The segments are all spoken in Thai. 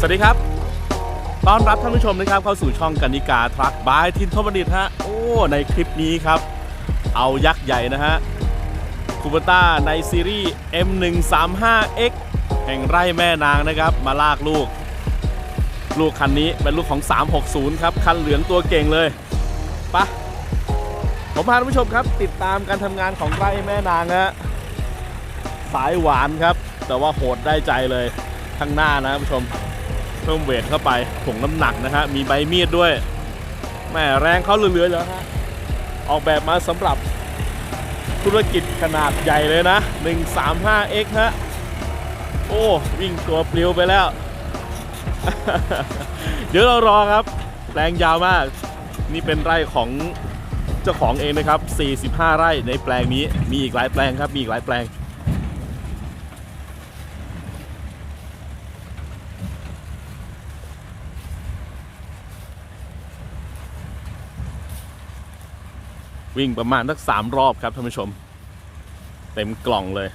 สวัสดีครับ ต้อนรับท่านผู้ชมนะครับเข้าสู่ช่องกันนิกาทรัคบายทินทบดิตฮะ โอ้ ในคลิปนี้ครับ เอายักษ์ใหญ่นะฮะคูเบต้าในซีรีส์ M135X แห่งไร่แม่นางนะครับ มาลากลูก ลูกคันนี้เป็นลูกของ 360 ครับ คันเหลืองตัวเก่งเลยไปะผมพาท่านผู้ชมครับ ติดตามการทำงานของไร่แม่นางฮะสายหวานครับ แต่ว่าโหดได้ใจเลยข้างหน้านะท่านผู้ชม พิ่มเวทเข้าไปถ่วงน้ำหนักนะฮะมีใบมีดด้วยแม่แรงเขาเหลือๆแล้วฮะออกแบบมาสำหรับธุรกิจขนาดใหญ่เลยนะ 135X ฮะ โอ้ วิ่งตัวปลิวไปแล้ว เดี๋ยวเรารอครับ แปลงยาวมาก นี่เป็นไร่ของเจ้าของเองนะครับ 45 ไร่ในแปลงนี้ มีอีกหลายแปลงครับ มีอีกหลายแปลง วิ่งประมาณสักสามรอบครับท่านผู้ชม เต็มกล่องเลย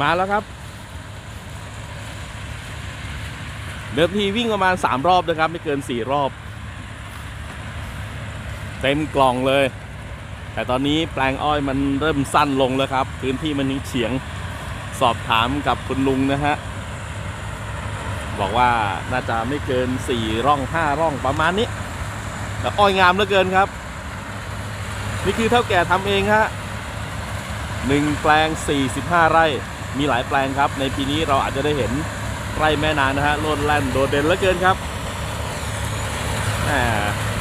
มาแล้วครับ เดิมทีวิ่งประมาณ 3 รอบนะครับ ไม่เกิน 4 รอบ เต็มกล่องเลย แต่ตอนนี้แปลงอ้อยมันเริ่มสั้นลงแล้วครับ พื้นที่มันยังเฉียง สอบถามกับคุณลุงนะฮะ บอกว่าน่าจะไม่เกิน4ร่อง5ร่องประมาณนี้แต่อ้อยงามเหลือเกินครับ นี่คือเท่าแก่ทำเองฮะหนึ่งแปลง 45 ไร่ มีหลายแปลงครับ ในปีนี้เราอาจจะได้เห็นไร่แม่นางนะฮะโลดแล่นโดดเด่นเหลือเกินครับ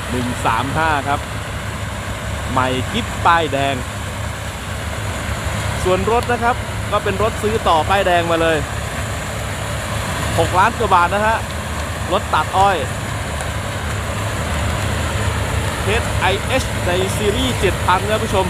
หนึ่งสามห้าครับใหม่กิฟป้ายแดง ส่วนรถนะครับ ก็เป็นรถซื้อต่อป้ายแดงมาเลย 6 ล้านกว่าบาทนะฮะ รถตัดอ้อย HIH ในซีรีส์7,000นะผู้ชม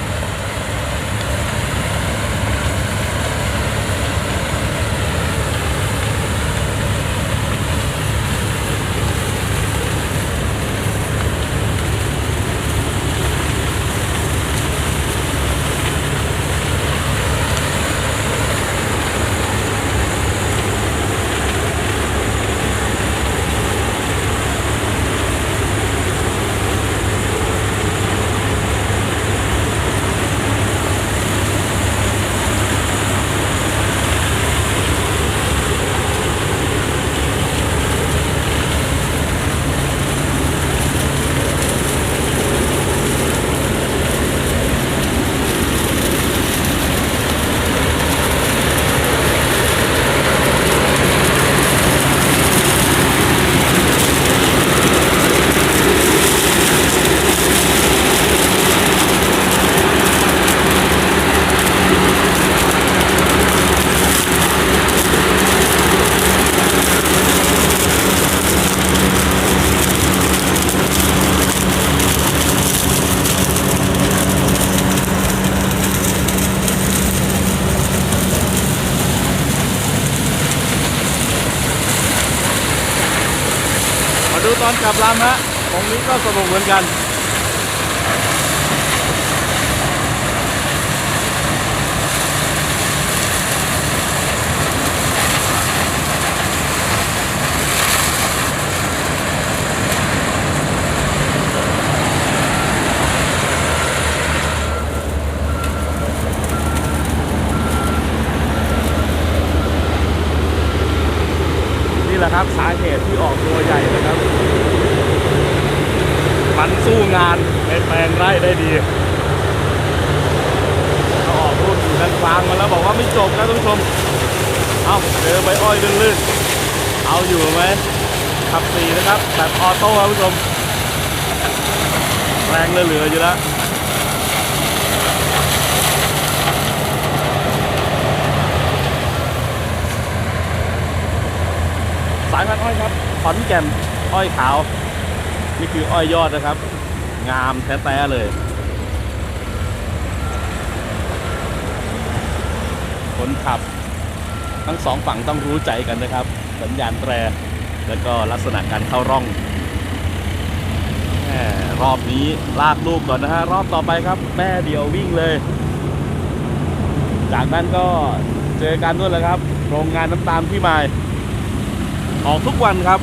ดูตอนกลับลำฮะตรงนี้ก็สนุกเหมือนกันแหละครับสาเหตุที่ออกตัวใหญ่นะครับ มัน สู้งานในแปลงไร่ได้ดีเขาออกรุ่นอยู่ด้านกลางมาแล้วบอกว่าไม่จบนะท่านผู้ชม เอาเจอใบอ้อยลื่นๆเอาอยู่ไหมขับสีนะครับแบบออโต้ครับท่านผู้ชมแรงเหลือๆอยู่แล้วสายพันธุ์อ้อยครับขอนแก่นอ้อยขาว นี่คืออ้อยยอดนะครับ งามแท้ๆเลยคนขับ ทั้งสองฝั่งต้องรู้ใจกันนะครับ สัญญาณแตรแล้วก็ลักษณะการเข้าร่องแหรอบนี้ลากลูกก่อนนะฮะ รอบต่อไปครับ แม่เดียววิ่งเลย จากนั้นก็เจอกันด้วยแหละครับ โรงงานน้ำตาลพี่มาย ออกทุกวันครับ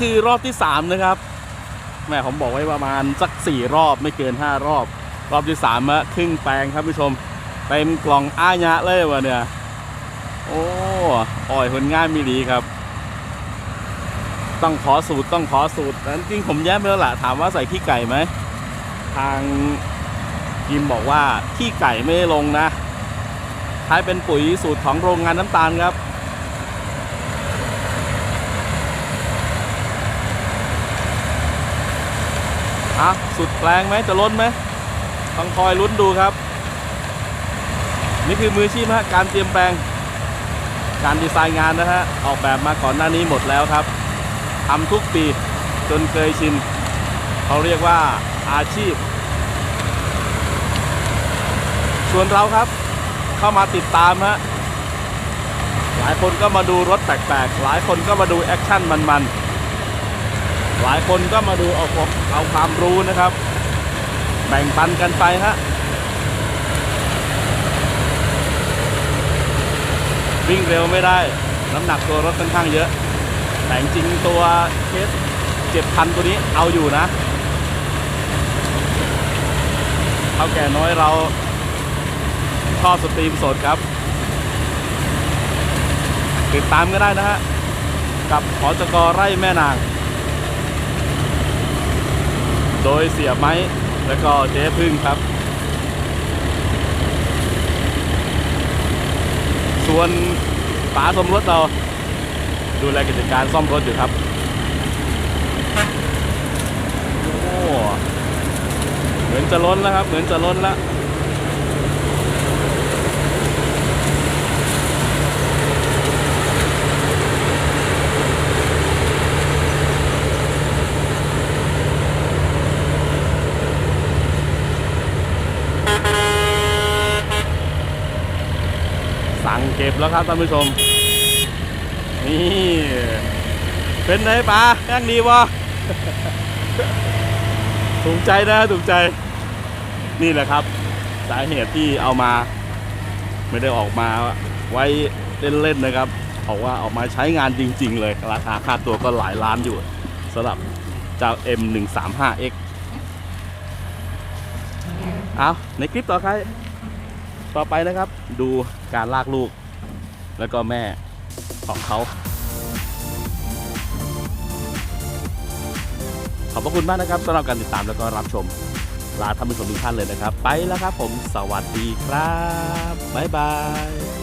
คือรอบที่ 3 นะครับแม่ผมบอกไว้ประมาณสัก 4 รอบไม่เกิน 5 รอบ รอบที่3อะครึ่งแปลงครับผู้ชมเต็มกล่องอ้ายะเลยวะเนี่ย โอ้อ่อยผลงานมีดีครับ ต้องขอสูตรต้องขอสูตรแต่จริงผมแย้มไปแล้วล่ะถามว่าใส่ขี้ไก่ไหมทางทีมบอกว่าขี้ไก่ไม่ได้ลงนะใช้เป็นปุ๋ยสูตรของโรงงานน้ำตาลครับ อะสุดแปลงไหมจะล้นไหมต้องคอยลุ้นดูครับ นี่คือมือชีพฮะการเตรียมแปลง การดีไซน์งานนะฮะออกแบบมาก่อนหน้านี้หมดแล้วครับทำทุกปีจนเคยชินเขาเรียกว่าอาชีพ ส่วนเราครับเข้ามาติดตามฮะหลายคนก็มาดูรถแปลกๆ หลายคนก็มาดูแอคชั่นมันๆ หลายคนก็มาดูเอาเอาความรู้นะครับ แบ่งปันกันไปฮะวิ่งเร็วไม่ได้ น้ำหนักตัวรถค่อนข้างเยอะ แต่จริงตัวเคสเจ็ดพันตัวนี้เอาอยู่นะเท่าแก่น้อยเราชอบสตรีมสดครับ ติดตามก็ได้นะฮะ กับขอจกไร่แม่นาง โดยเสียไม้แล้วก็เจ๊พึ่งครับ ส่วนป๋าสมรถเรา ดูแลกิจการซ่อมรถอยู่ครับโอ้เหมือนจะล้นแล้วครับ เหมือนจะล้นแล้ว ก็บแล้วครับท่านผู้ชม นี่ เป็นไงปลาแกงดีวะถูกใจนะถูกใจ นี่แหละครับ สาเหตุที่เอามา ไม่ได้ออกมาไว้เล่นๆนะครับบอกว่าออกมาใช้งานจริง ๆ เลย ราคาค่าตัวก็หลายล้านอยู่สำหรับเจ้า M135X เอาในคลิปต่อไปต่อไปนะครับ ดูการลากลูก แล้วก็แม่ของเขา ขอบพระคุณมากนะครับสำหรับการติดตามแล้วก็รับชม ลาท่านผู้ชมทุกท่านเลยนะครับ ไปแล้วครับผมสวัสดีครับ บ๊ายบาย